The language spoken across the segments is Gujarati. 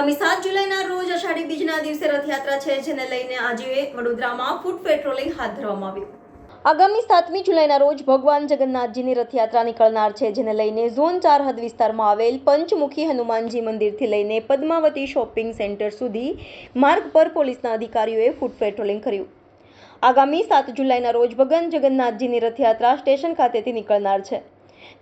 આગામી સાત જુલાઈના રોજ અષાઢી બીજના દિવસે રથયાત્રા છે, જેને લઈને આજે વડોદરામાં ફૂડ પેટ્રોલિંગ હાથ ધરવામાં આવ્યું. આગામી સાતમી જુલાઈના રોજ ભગવાન જગન્નાથજીની રથયાત્રા નીકળનાર છે, જેને લઈને ઝોન ચાર હદ વિસ્તારમાં આવેલ પંચમુખી હનુમાનજી મંદિરથી લઈને પદ્માવતી શોપિંગ સેન્ટર સુધી માર્ગ પર પોલીસના અધિકારીઓએ ફૂડ પેટ્રોલિંગ કર્યું. આગામી સાત જુલાઈના રોજ ભગવાન જગન્નાથજીની રથયાત્રા સ્ટેશન ખાતેથી નીકળનાર છે.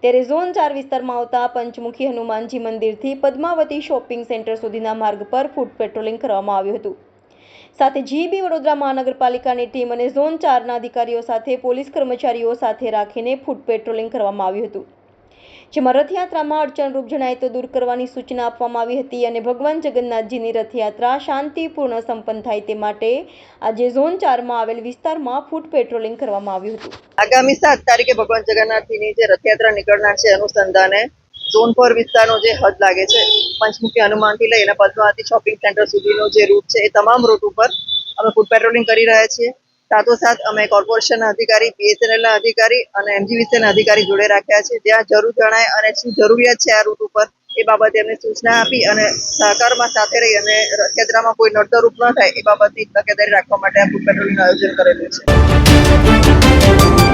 ત્યારે ઝોન ચાર વિસ્તારમાં આવતા પંચમુખી હનુમાનજી મંદિરથી પદ્માવતી શોપિંગ સેન્ટર સુધીના માર્ગ પર ફૂટ પેટ્રોલિંગ કરવામાં આવ્યું હતું. સાથે જીબી વડોદરા મહાનગરપાલિકાની ટીમ અને ઝોન ચારના અધિકારીઓ સાથે પોલીસ કર્મચારીઓ સાથે રાખીને ફૂટ પેટ્રોલિંગ કરવામાં આવ્યું હતું. જેમાં રથયાત્રામાં અડચણરૂપ જણાય તો દૂર કરવાની સૂચના આપવામાં આવી હતી અને ભગવાન જગન્નાથજીની રથયાત્રા શાંતિપૂર્ણ સંપન્ન થાય તે માટે આજે ઝોન ચારમાં આવેલ વિસ્તારમાં ફૂટ પેટ્રોલિંગ કરવામાં આવ્યું હતું. આગામી સાત તારીખે ભગવાન જગન્નાથજીની જે રથયાત્રા નીકળનાર છે અનુસંધાને ઝોન ફોર વિસ્તારનો જે હદ લાગે છે, પંચમુખી હનુમાનથી લઈને પદ્માવતી શોપિંગ સેન્ટર સુધીનો જે રૂટ છે એ તમામ રૂટ ઉપર અમે ફૂડ પેટ્રોલિંગ કરી રહ્યા છીએ. સાથોસાથ અમે કોર્પોરેશનના અધિકારી બીએસએનએલના અધિકારી અને એમજીવીસીના અધિકારી જોડે રાખ્યા છે. જ્યાં જરૂર જણાય અને શું જરૂરિયાત છે આ રૂટ ઉપર, એ બાબતે એમને સૂચના આપી અને સહકારમાં સાથે રહી અને રથયાત્રામાં કોઈ નડતરૂપ ન થાય, એ બાબતની તકેદારી રાખવા માટે આ ફૂડ પેટ્રોલિંગનું આયોજન કરેલું છે.